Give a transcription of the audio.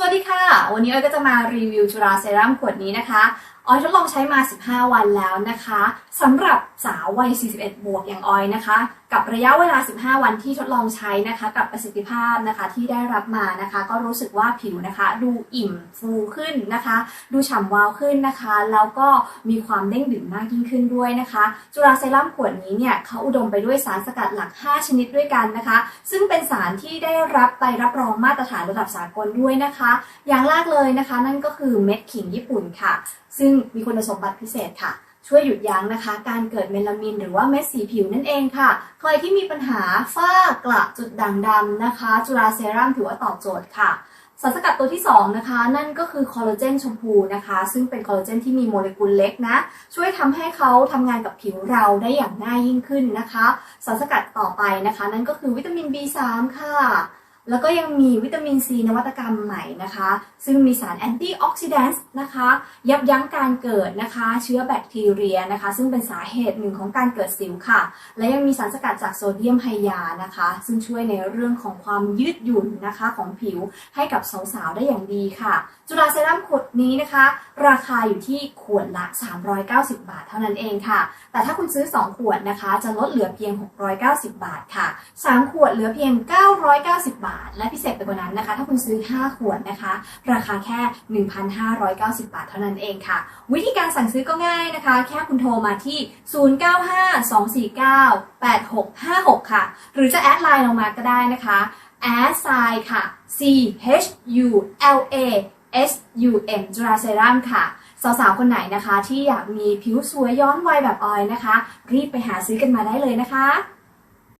สวัสดีค่ะ วันนี้ออยก็จะมารีวิวจุฬาเซรั่มขวดนี้นะคะออยทดลองใช้มา 15 วันแล้วนะคะสำหรับสาววัย 41 บวกอย่างออยนะคะกับระยะเวลา 15 วันที่ทดลองใช้นะคะ กับประสิทธิภาพนะคะที่ได้รับมานะคะ ก็รู้สึกว่าผิวนะคะ ดูอิ่มฟูขึ้นนะคะ ดูฉ่ำวาวขึ้นนะคะ แล้วก็มีความเด้งดึงมากยิ่งขึ้นด้วยนะคะ จุฬาเซรั่มขวดนี้เนี่ยเขาอุดมไปด้วยสารสกัดหลัก 5 ชนิดด้วยกันนะคะ ซึ่งเป็นสารที่ได้รับใบรับรองมาตรฐานระดับสากลด้วยนะคะ อย่างแรกเลยนะคะ นั่นก็คือเม็ดขิงญี่ปุ่นค่ะ ซึ่งมีคุณสมบัติพิเศษค่ะ ช่วยหยุดยั้งนะคะ การเกิดเมลามินหรือว่าเม็ดสีผิวนั่นเองค่ะ ใครที่มีปัญหาฝ้ากระจุดด่างดำนะคะ จุฬาเซรั่มถือว่าตอบโจทย์ค่ะสารสกัดตัวที่ 2 นะคะ นั่นก็คือคอลลาเจนชมพูนะคะ ซึ่งเป็นคอลลาเจนที่มีโมเลกุลเล็กนะ ช่วยทำให้เขาทำงานกับผิวเราได้อย่างง่ายยิ่งขึ้นนะคะ สารสกัดต่อไปนะคะ นั่นก็คือวิตามิน B3 ค่ะ แล้วก็ยังมีวิตามินซีนวัตกรรมใหม่นะคะ ซึ่งมีสารแอนตี้ออกซิแดนต์นะคะ ยับยั้งการเกิดนะคะ เชื้อแบคทีเรียนะคะ ซึ่งเป็นสาเหตุหนึ่งของการเกิดสิวค่ะ และยังมีสารสกัดจากโซเดียมไฮยานะคะ ซึ่งช่วยในเรื่องของความยืดหยุ่นนะคะของผิวให้กับสาวๆได้อย่างดีค่ะ จุฬาเซรั่มขวดนี้นะคะ ราคาอยู่ที่ขวดละ 390 บาทเท่านั้นเองค่ะ แต่ถ้าคุณซื้อ 2 ขวดนะคะ จะลดเหลือเพียง 690 บาทค่ะ 3 ขวดเหลือเพียง 990 บาท และพิเศษไปกว่านั้นนะคะ ถ้าคุณซื้อ 5 ขวดนะคะ ราคาแค่ 1,590 บาทเท่านั้นเองค่ะ วิธีการสั่งซื้อก็ง่ายนะคะ แค่คุณโทรมาที่ 0952498656 ค่ะ หรือจะแอดไลน์ลงมาก็ได้นะคะแอดไซค่ะ C H U L A S U M จุฬาเซรัมค่ะสาวๆ คนไหนนะคะ ที่อยากมีผิวสวยย้อนวัยแบบออยนะคะ รีบไปหาซื้อกันมาได้เลยนะคะ